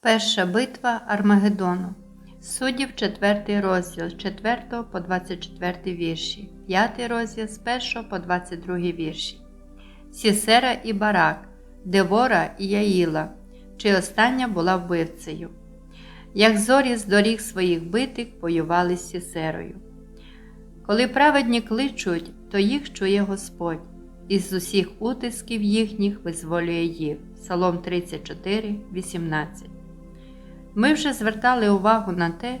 Перша битва Армагеддону. Суддів 4 розділ з 4 по 24 вірші, 5 розділ з 1 по 22 вірші. Сісера і Барак, Девора і Яїла, чи остання була вбивцею. Як зорі з доріг своїх битих воювали з Сісерою. Коли праведні кличуть, то їх чує Господь, і з усіх утисків їхніх визволює їх. Псалом 34, 18. Ми вже звертали увагу на те,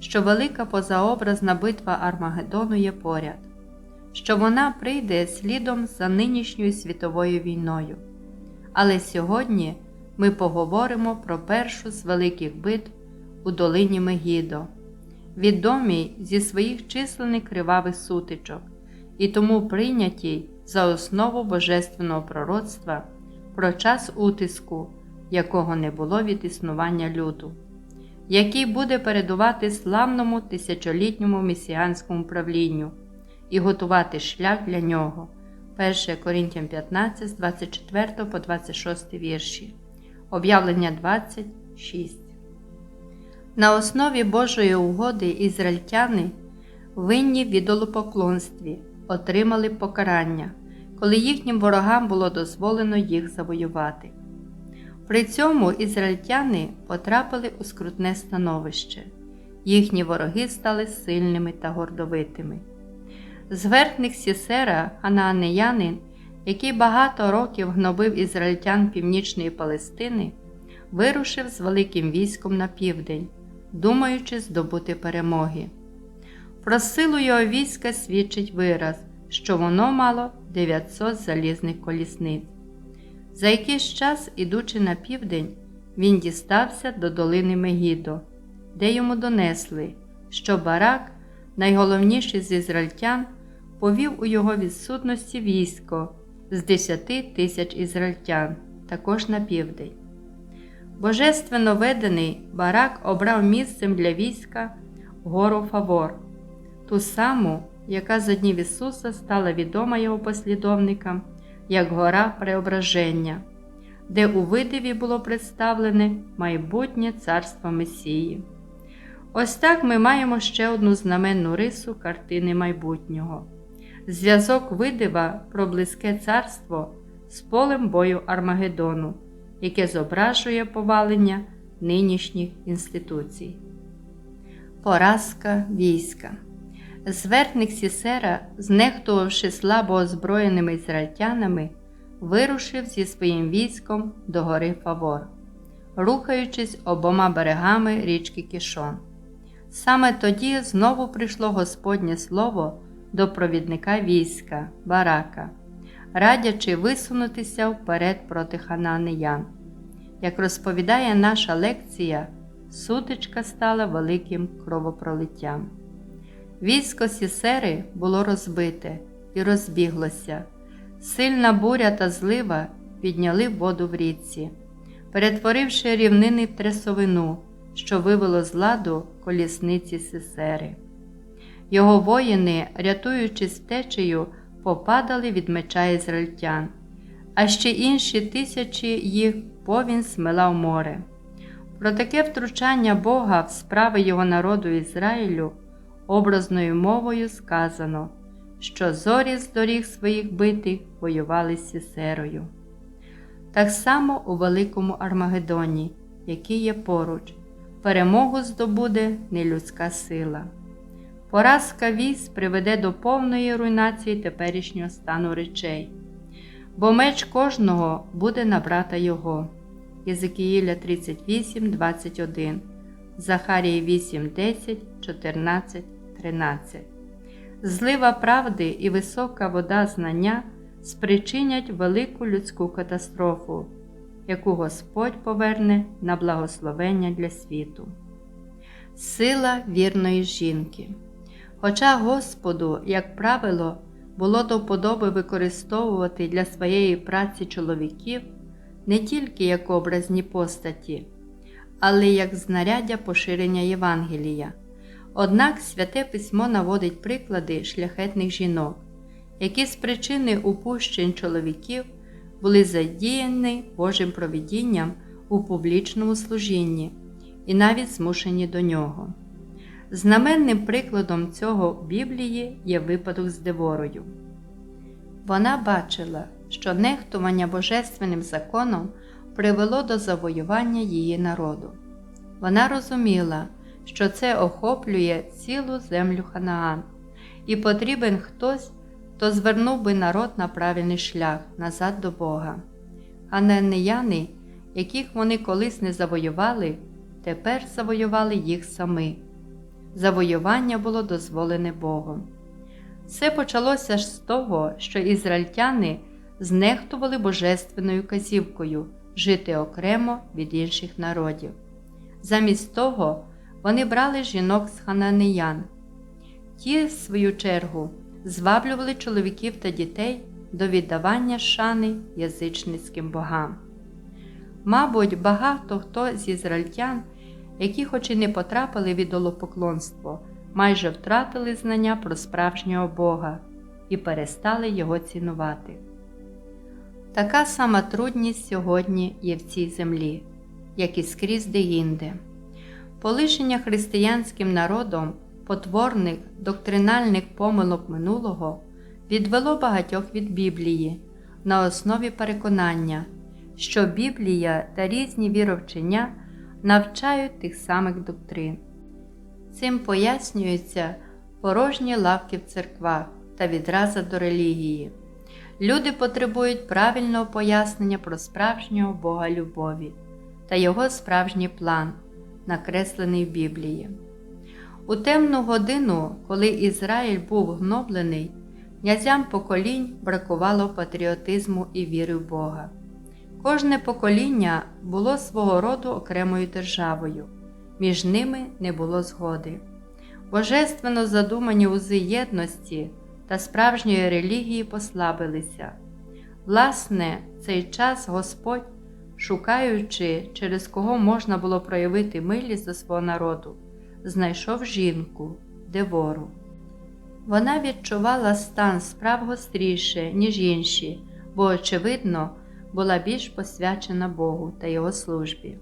що велика позаобразна битва Армагеддону є поряд, що вона прийде слідом за нинішньою світовою війною. Але сьогодні ми поговоримо про першу з великих битв у долині Мегідо, відомій зі своїх численних кривавих сутичок, і тому прийнятій за основу божественного пророцтва про час утиску якого не було від існування люду, який буде передувати славному тисячолітньому месіанському правлінню і готувати шлях для нього. 1 Корінтям 15, з 24 по 26 вірші. Об'явлення 26. На основі Божої угоди ізраїльтяни, винні в ідолопоклонстві, отримали покарання, коли їхнім ворогам було дозволено їх завоювати. При цьому ізраїльтяни потрапили у скрутне становище, їхні вороги стали сильними та гордовитими. Зверхник Сісера, ханаанеянин, який багато років гнобив ізраїльтян північної Палестини, вирушив з великим військом на південь, думаючи здобути перемоги. Про силу його війська свідчить вираз, що воно мало 900 залізних колісниць. За якийсь час, ідучи на південь, він дістався до долини Мегідо, де йому донесли, що барак, найголовніший з ізраїльтян, повів у його відсутності військо з 10 тисяч ізраїльтян, також на південь. Божественно ведений барак обрав місцем для війська гору Фавор, ту саму, яка за днів Ісуса стала відома його послідовникам як гора Преображення, де у видиві було представлене майбутнє царство Месії. Ось так ми маємо ще одну знаменну рису картини майбутнього зв'язок видива про близьке царство з полем бою Армагеддону, яке зображує повалення нинішніх інституцій. Поразка війська. Зверхник Сісера, знехтувавши слабо озброєними ізраїльтянами, вирушив зі своїм військом до гори Фавор, рухаючись обома берегами річки Кішон. Саме тоді знову прийшло Господнє слово до провідника війська, Барака, радячи висунутися вперед проти хананеян. Як розповідає наша лекція, сутичка стала великим кровопролиттям. Військо Сісери було розбите і розбіглося. Сильна буря та злива підняли воду в річці, перетворивши рівнини в трясовину, що вивело з ладу колісниці Сесери. Його воїни, рятуючись течею, попадали від меча ізраїльтян, а ще інші тисячі їх повінь смела в море. Про таке втручання Бога в справи його народу Ізраїлю образною мовою сказано, що зорі з доріг своїх битих воювали з Сісерою. Так само у Великому Армагеддоні, який є поруч, перемогу здобуде нелюдська сила. Поразка військ приведе до повної руйнації теперішнього стану речей, бо меч кожного буде на брата його. Єзекіїля 38, 21, Захарії 8, 10, 14, 13. Злива правди і висока вода знання спричинять велику людську катастрофу, яку Господь поверне на благословення для світу. Сила вірної жінки. Хоча Господу, як правило, було до вподоби використовувати для своєї праці чоловіків не тільки як образні постаті, але як знаряддя поширення Євангелія. Однак святе письмо наводить приклади шляхетних жінок, які з причини упущень чоловіків були задіяні Божим провідінням у публічному служінні і навіть змушені до нього. Знаменним прикладом цього Біблії є випадок з Деворою. Вона бачила, що нехтування божественним законом привело до завоювання її народу. Вона розуміла, що це охоплює цілу землю Ханаан, і потрібен хтось, хто звернув би народ на правильний шлях назад до Бога. Хананеяни, яких вони колись не завоювали, тепер завоювали їх самі. Завоювання було дозволене Богом. Все почалося ж з того, що ізраїльтяни знехтували божественною казівкою жити окремо від інших народів. Замість того, вони брали жінок з хананеян. Ті, в свою чергу, зваблювали чоловіків та дітей до віддавання шани язичницьким богам. Мабуть, багато хто з ізраїльтян, які, хоч і не потрапили в ідолопоклонство, майже втратили знання про справжнього Бога і перестали його цінувати. Така сама трудність сьогодні є в цій землі, як і скрізь деінде. Полишення християнським народом потворних доктринальних помилок минулого відвело багатьох від Біблії на основі переконання, що Біблія та різні віровчення навчають тих самих доктрин. Цим пояснюються порожні лавки в церквах та відраза до релігії. Люди потребують правильного пояснення про справжнього Бога любові та його справжній план, накреслений в Біблії. У темну годину, коли Ізраїль був гноблений, князям поколінь бракувало патріотизму і віри в Бога. Кожне покоління було свого роду окремою державою, між ними не було згоди. Божественно задумані узи єдності та справжньої релігії послабилися. Власне, цей час Господь, шукаючи, через кого можна було проявити милість до свого народу, знайшов жінку, Девору. Вона відчувала стан справ гостріше, ніж інші, бо, очевидно, була більш посвячена Богу та Його службі.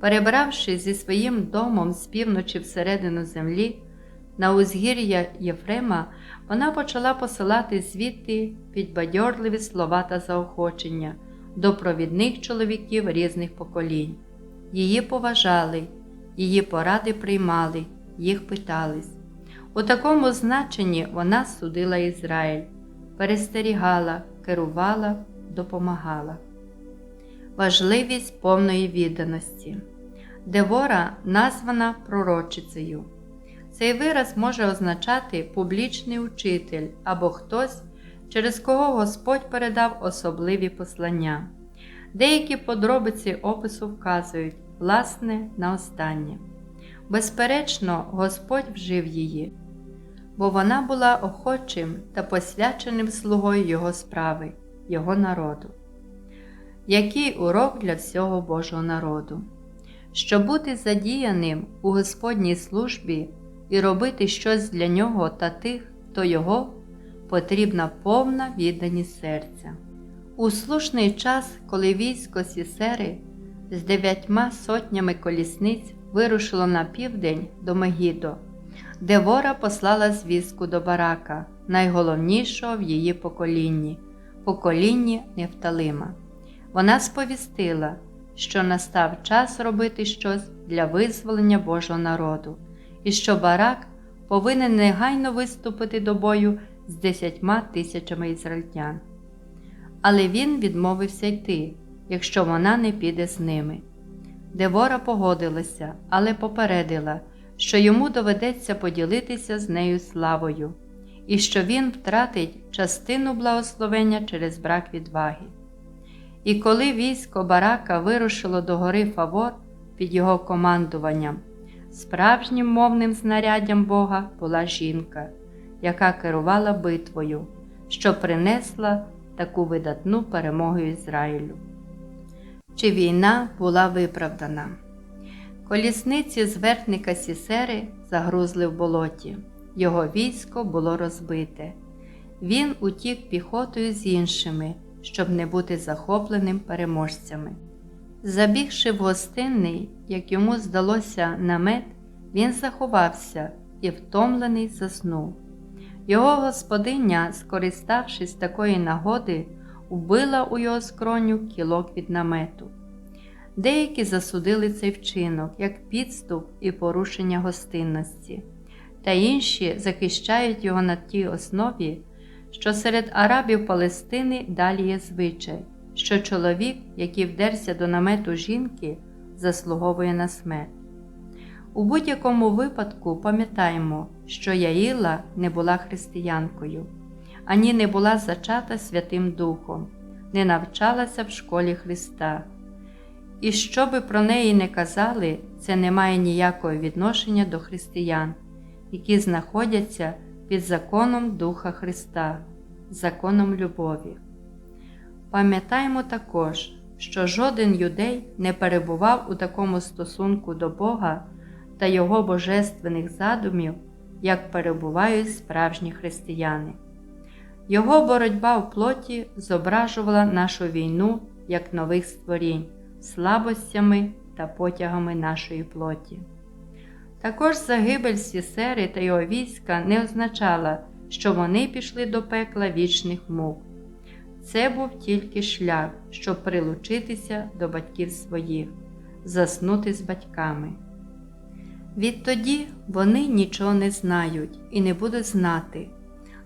Перебравши зі своїм домом з півночі всередину землі, на узгір'я Єфрема, вона почала посилати звідти підбадьорливі слова та заохочення до провідних чоловіків різних поколінь. Її поважали, її поради приймали, їх питались. У такому значенні вона судила Ізраїль, перестерігала, керувала, допомагала. Важливість повної відданості. Девора названа пророчицею. Цей вираз може означати публічний учитель або хтось, через кого Господь передав особливі послання. Деякі подробиці опису вказують, власне, на останнє. Безперечно, Господь вжив її, бо вона була охочим та посвяченим слугою Його справи, Його народу. Який урок для всього Божого народу? Щоб бути задіяним у Господній службі і робити щось для нього та тих, хто його, потрібна повна відданість серця. У слушний час, коли військо Сісери з дев'ятьма сотнями колісниць вирушило на південь до Мегідо, Девора послала звістку до Барака, найголовнішого в її поколінні, поколінні Нефталима. Вона сповістила, що настав час робити щось для визволення Божого народу і що барак повинен негайно виступити до бою з десятьма тисячами ізраїльтян. Але він відмовився йти, якщо вона не піде з ними. Девора погодилася, але попередила, що йому доведеться поділитися з нею славою, і що він втратить частину благословення через брак відваги. І коли військо барака вирушило до гори Фавор під його командуванням, Справжнім мовним знаряддям Бога була жінка, яка керувала битвою, що принесла таку видатну перемогу Ізраїлю. Чи війна була виправдана? Колісниці зверхника Сісери загрузли в болоті, його військо було розбите. Він утік піхотою з іншими, щоб не бути захопленим переможцями. Забігши в гостинний, як йому здалося намет, він заховався і, втомлений, заснув. Його господиня, скориставшись такої нагоди, убила у його скроню кілок від намету. Деякі засудили цей вчинок як підступ і порушення гостинності, та інші захищають його на тій основі, що серед арабів Палестини далі є звичай, що чоловік, який вдерся до намету жінки, заслуговує на смерть. У будь-якому випадку пам'ятаємо, що Яїла не була християнкою, ані не була зачата Святим Духом, не навчалася в школі Христа. І що би про неї не казали, це не має ніякого відношення до християн, які знаходяться під законом Духа Христа, законом любові. Пам'ятаємо також, що жоден юдей не перебував у такому стосунку до Бога та Його божественних задумів, як перебувають справжні християни. Його боротьба в плоті зображувала нашу війну як нових створінь, слабостями та потягами нашої плоті. Також загибель Сісери та його війська не означала, що вони пішли до пекла вічних мук. Це був тільки шлях, щоб прилучитися до батьків своїх, заснути з батьками. Відтоді вони нічого не знають і не будуть знати,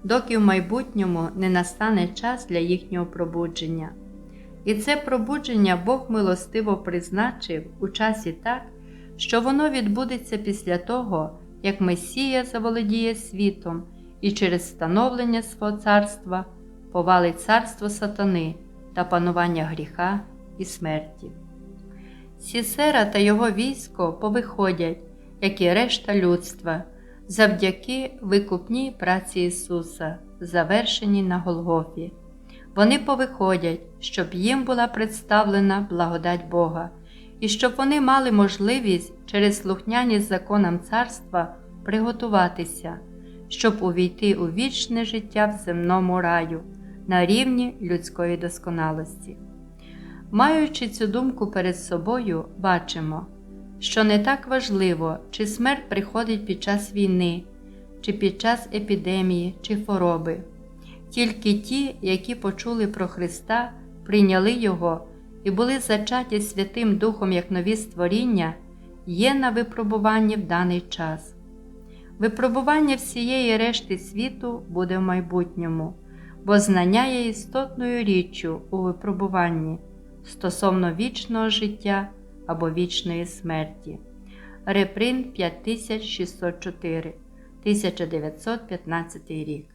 доки в майбутньому не настане час для їхнього пробудження. І це пробудження Бог милостиво призначив у часі так, що воно відбудеться після того, як Месія заволодіє світом і через становлення свого царства повалить царство сатани та панування гріха і смерті. Сісера та його військо повиходять, як і решта людства, завдяки викупній праці Ісуса, завершеній на Голгофі. Вони повиходять, щоб їм була представлена благодать Бога, і щоб вони мали можливість через слухняність законам царства приготуватися, щоб увійти у вічне життя в земному раю на рівні людської досконалості. Маючи цю думку перед собою, бачимо, що не так важливо, чи смерть приходить під час війни, чи під час епідемії, чи хвороби. Тільки ті, які почули про Христа, прийняли Його і були зачаті Святим Духом як нові створіння, є на випробуванні в даний час. Випробування всієї решти світу буде в майбутньому, бо знання є істотною річчю у випробуванні стосовно вічного життя або вічної смерті. Репринт 5604 1915 рік